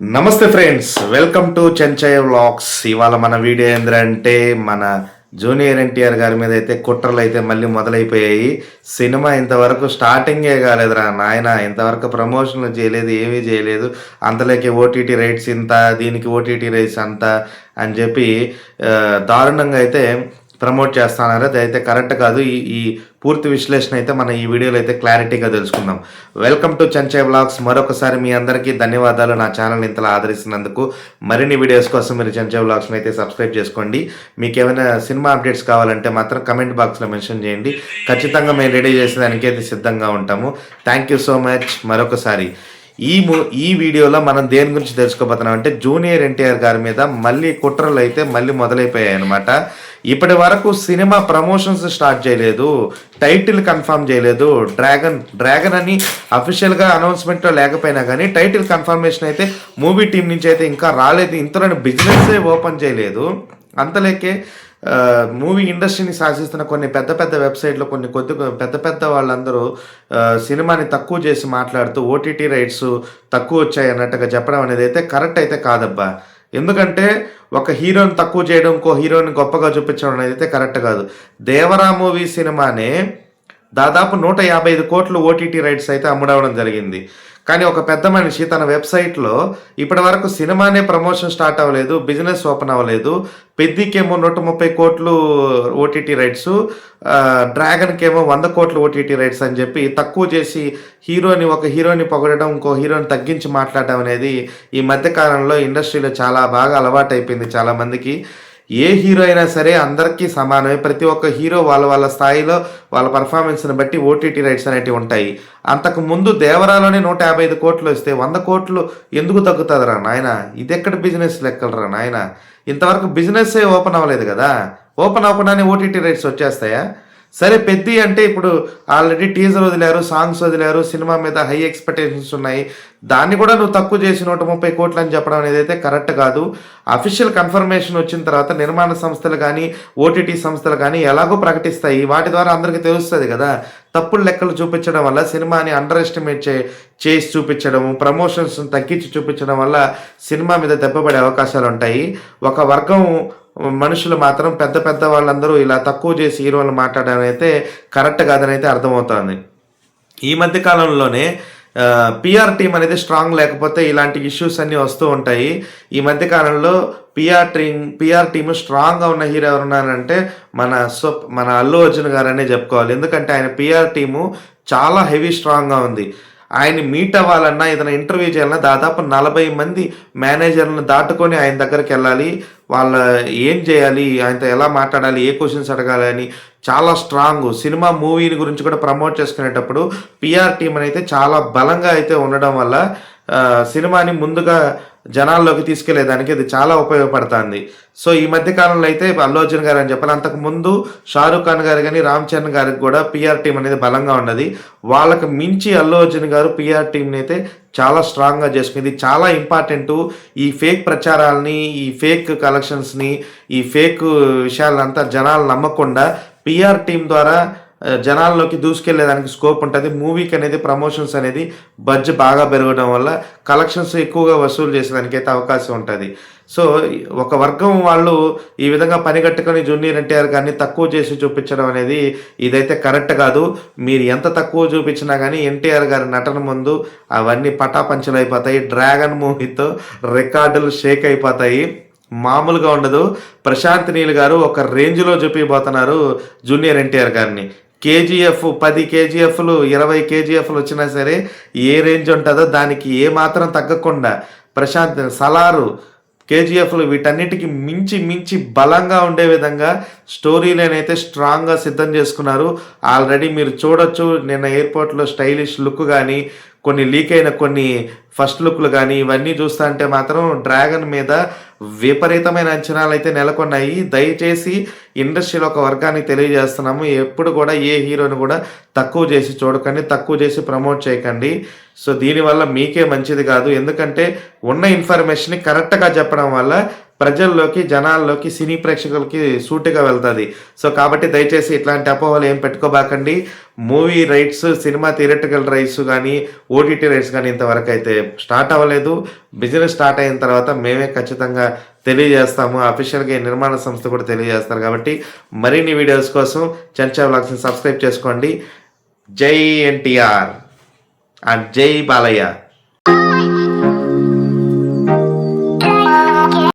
నమస్తే friends welcome to Chenchaiah vlogs. ఇవాళ మన వీడియో ఏంటంటే మన జూనియర్ ఎన్టీఆర్ గారి మీద అయితే కుట్రలు అయితే మళ్ళీ మొదలైపోయాయి. సినిమా ఇంతవరకు స్టార్టింగే కాలేదురా నాయన ఇంతవరకు ప్రమోషన్లు చేయలేదు ఏమీ చేయలేదు. అంతలోకి ఓటీటీ రైట్స్ ఇంత దీనికి ఓటీటీ రైట్స్ అంత అని చెప్పి దారుణంగా అయితే ప్రమోట్ చేస్తున్నారు అది అయితే కరెక్ట్ కాదు. ఈ ఈ పూర్తి విశ్లేషణ అయితే మనం ఈ వీడియోలో అయితే క్లారిటీగా తెలుసుకుందాం. వెల్కమ్ టు చంచయ్ బ్లాగ్స్ మరొకసారి మీ అందరికీ ధన్యవాదాలు. నా ఛానల్ ఇంతలా ఆదరిస్తున్నందుకు మరిన్ని వీడియోస్ కోసం మీరు చంచయ్ బ్లాగ్స్ని అయితే సబ్స్క్రైబ్ చేసుకోండి. మీకు ఏమైనా సినిమా అప్డేట్స్ కావాలంటే మాత్రం కమెంట్ బాక్స్లో మెన్షన్ చేయండి. ఖచ్చితంగా మేము రెడీ చేసేదానికి అయితే సిద్ధంగా ఉంటాము. థ్యాంక్ యూ సో మచ్ మరొకసారి. ఈ మూ ఈ వీడియోలో మనం దేని గురించి తెలుసుకోబోతున్నాం అంటే జూనియర్ ఎన్టీఆర్ గారి మీద మళ్ళీ కుట్రలు అయితే మళ్ళీ మొదలైపోయాయి అనమాట ఇప్పటి వరకు సినిమా ప్రమోషన్స్ స్టార్ట్ చేయలేదు టైటిల్ కన్ఫర్మ్ చేయలేదు. డ్రాగన్ డ్రాగన్ అని అఫీషియల్గా అనౌన్స్మెంట్లో లేకపోయినా కానీ టైటిల్ కన్ఫర్మేషన్ అయితే మూవీ టీం నుంచి అయితే ఇంకా రాలేదు. ఇంతలోని బిజినెస్ ఓపెన్ చేయలేదు. అంతలేకే మూవీ ఇండస్ట్రీని శాసిస్తున్న కొన్ని పెద్ద పెద్ద వెబ్సైట్లో కొన్ని కొద్ది పెద్ద పెద్ద వాళ్ళందరూ సినిమాని తక్కువ చేసి మాట్లాడుతూ ఓటీటీ రైట్స్ తక్కువ వచ్చాయి అన్నట్టుగా చెప్పడం అనేది అయితే కరెక్ట్ అయితే కాదబ్బా. ఎందుకంటే ఒక హీరోని తక్కువ చేయడం ఇంకో హీరోని గొప్పగా చూపించడం అనేది అయితే కరెక్ట్ కాదు. దేవరా మూవీ సినిమానే దాదాపు నూట యాభై ఐదు కోట్లు ఓటీటీ రైట్స్ అయితే అమ్ముడవడం జరిగింది. కానీ ఒక పెద్ద మనిషి తన వెబ్సైట్లో ఇప్పటి వరకు సినిమానే ప్రమోషన్ స్టార్ట్ అవ్వలేదు బిజినెస్ ఓపెన్ అవ్వలేదు పెద్దికేమో నూట ముప్పై కోట్లు ఓటీటీ రైట్స్ డ్రాగన్కేమో వంద కోట్లు ఓటీటీ రైట్స్ అని చెప్పి తక్కువ చేసి హీరోని ఒక హీరోని పొగడడం ఇంకో హీరోని తగ్గించి మాట్లాడడం అనేది ఈ మధ్యకాలంలో ఇండస్ట్రీలో చాలా బాగా అలవాటైపోయింది చాలామందికి. ఏ హీరో అయినా సరే అందరికీ సమానమే. ప్రతి ఒక్క హీరో వాళ్ళ వాళ్ళ స్థాయిలో వాళ్ళ పర్ఫార్మెన్స్ని బట్టి ఓటీటీ రైట్స్ అనేటివి ఉంటాయి. అంతకు ముందు దేవరాలోనే నూట యాభై ఐదు కోట్లు వస్తే వంద కోట్లు ఎందుకు తగ్గుతుందిరా నాయన? ఇది ఎక్కడ బిజినెస్ లెక్కలరా నాయన? ఇంతవరకు బిజినెస్ ఓపెన్ అవ్వలేదు కదా. ఓపెన్ అవ్వకుండానే ఓటీటీ రైట్స్ వచ్చేస్తాయా? సరే పెద్ది అంటే ఇప్పుడు ఆల్రెడీ టీజర్ వదిలారు సాంగ్స్ వదిలారు సినిమా మీద హై ఎక్స్పెక్టేషన్స్ ఉన్నాయి. దాన్ని కూడా నువ్వు తక్కువ చేసి నూట ముప్పై కోట్లు అని చెప్పడం అనేది అయితే కరెక్ట్ కాదు. అఫీషియల్ కన్ఫర్మేషన్ వచ్చిన తర్వాత నిర్మాణ సంస్థలు కానీ ఓటీటీ సంస్థలు కానీ ఎలాగో ప్రకటిస్తాయి. వాటి ద్వారా అందరికీ తెలుస్తుంది కదా. తప్పుడు లెక్కలు చూపించడం వల్ల సినిమాని అండర్ ఎస్టిమేట్ చే చేసి చూపించడము ప్రమోషన్స్ తగ్గించి చూపించడం వల్ల సినిమా మీద దెబ్బపడే అవకాశాలు ఉంటాయి. ఒక వర్గం మనుషులు మాత్రం పెద్ద పెద్ద వాళ్ళందరూ ఇలా తక్కువ చేసి హీరోలు మాట్లాడడం అయితే కరెక్ట్ కాదని అయితే అర్థమవుతోంది. ఈ మధ్య కాలంలోనే పిఆర్ టీం అనేది స్ట్రాంగ్ లేకపోతే ఇలాంటి ఇష్యూస్ అన్నీ వస్తూ ఉంటాయి. ఈ మధ్య కాలంలో పిఆర్ టీం పిఆర్ టీము స్ట్రాంగ్గా ఉన్న హీరో ఎవరున్నారంటే మన సో మన అల్లు అర్జున్ గారనే చెప్పుకోవాలి. ఎందుకంటే ఆయన పిఆర్ టీము చాలా హెవీ స్ట్రాంగ్గా ఉంది. ఆయన మీట్ అవ్వాలన్నా ఏదైనా ఇంటర్వ్యూ చేయాలన్నా దాదాపు నలభై మంది మేనేజర్లను దాటుకొని ఆయన దగ్గరికి వెళ్ళాలి. వాళ్ళ ఏం చేయాలి ఆయనతో ఎలా మాట్లాడాలి ఏ క్వశ్చన్స్ అడగాలి అని చాలా స్ట్రాంగ్ సినిమా మూవీని గురించి కూడా ప్రమోట్ చేసుకునేటప్పుడు పిఆర్ టీం అయితే చాలా బలంగా అయితే ఉండడం వల్ల సినిమాని ముందుగా జనాల్లోకి తీసుకెళ్ళేదానికి ఇది చాలా ఉపయోగపడుతుంది. సో ఈ మధ్య కాలంలో అయితే అల్లు అర్జున్ గారు అని చెప్పాలి అంతకు ముందు షారూఖ్ ఖాన్ గారు కానీ రామ్ చరణ్ గారికి కూడా పిఆర్ టీం అనేది బలంగా ఉన్నది. వాళ్ళకు మించి అల్లు అర్జున్ గారు పిఆర్ టీంని అయితే చాలా స్ట్రాంగ్గా చేసుకుంది. చాలా ఇంపార్టెంట్ ఈ ఫేక్ ప్రచారాలని ఈ ఫేక్ కలెక్షన్స్ని ఈ ఫేక్ విషయాలంతా జనాలు నమ్మకుండా పిఆర్ టీం ద్వారా జనాల్లోకి దూసుకెళ్ళేదానికి స్కోప్ ఉంటుంది. మూవీకి అనేది ప్రమోషన్స్ అనేది బడ్జ్ బాగా పెరగడం వల్ల కలెక్షన్స్ ఎక్కువగా వసూలు చేసేదానికి అయితే అవకాశం ఉంటుంది. సో ఒక వర్గం వాళ్ళు ఈ విధంగా పని కట్టుకొని జూనియర్ ఎన్టీఆర్ గారిని తక్కువ చేసి చూపించడం అనేది ఇదైతే కరెక్ట్ కాదు. మీరు ఎంత తక్కువ చూపించినా కానీ ఎన్టీఆర్ గారి నటన ముందు అవన్నీ పటాపంచలు అయిపోతాయి. డ్రాగన్ మూవీతో రికార్డులు షేక్ అయిపోతాయి. మామూలుగా ఉండదు. ప్రశాంత్ నీల్ గారు ఒక రేంజ్లో చూపిపోతున్నారు జూనియర్ ఎన్టీఆర్ గారిని. కేజీఎఫ్ పది కేజీఎఫ్లు ఇరవై కేజీఎఫ్లు వచ్చినా సరే ఏ రేంజ్ ఉంటుందో దానికి ఏ మాత్రం తగ్గకుండా ప్రశాంత్ సలారు కేజీఎఫ్లు వీటన్నిటికి మించి మించి బలంగా ఉండే విధంగా స్టోరీ లైన్ అయితే స్ట్రాంగ్గా సిద్ధం చేసుకున్నారు. ఆల్రెడీ మీరు చూడొచ్చు నిన్న ఎయిర్పోర్ట్లో స్టైలిష్ లుక్ కానీ కొన్ని లీక్ అయిన కొన్ని ఫస్ట్ లుక్లు కానీ ఇవన్నీ చూస్తా అంటే మాత్రం డ్రాగన్ మీద విపరీతమైన అంచనాలు అయితే నెలకొన్నాయి. దయచేసి ఇండస్ట్రీలో ఒక వర్గానికి తెలియజేస్తున్నాము. ఎప్పుడు కూడా ఏ హీరోని కూడా తక్కువ చేసి చూడకండి తక్కువ చేసి ప్రమోట్ చేయకండి. సో దీనివల్ల మీకే మంచిది కాదు. ఎందుకంటే ఉన్న ఇన్ఫర్మేషన్ని కరెక్ట్గా చెప్పడం వల్ల ప్రజల్లోకి జనాల్లోకి సినీ ప్రేక్షకులకి సూటిగా వెళ్తుంది. సో కాబట్టి దయచేసి ఇట్లాంటి అపోహలు ఏం పెట్టుకోబాకండి. Movie rights cinema theatrical rights కానీ ఓటీటీ రైట్స్ కానీ ఇంతవరకు అయితే స్టార్ట్ అవ్వలేదు. బిజినెస్ స్టార్ట్ అయిన తర్వాత మేమే ఖచ్చితంగా తెలియజేస్తాము. అఫీషియల్గా ఈ నిర్మాణ సంస్థ కూడా తెలియజేస్తారు కాబట్టి మరిన్ని వీడియోస్ కోసం చర్చా బ్లాగ్స్ని సబ్స్క్రైబ్ చేసుకోండి. జై ఎన్టీఆర్ అండ్ జై బాలయ్య.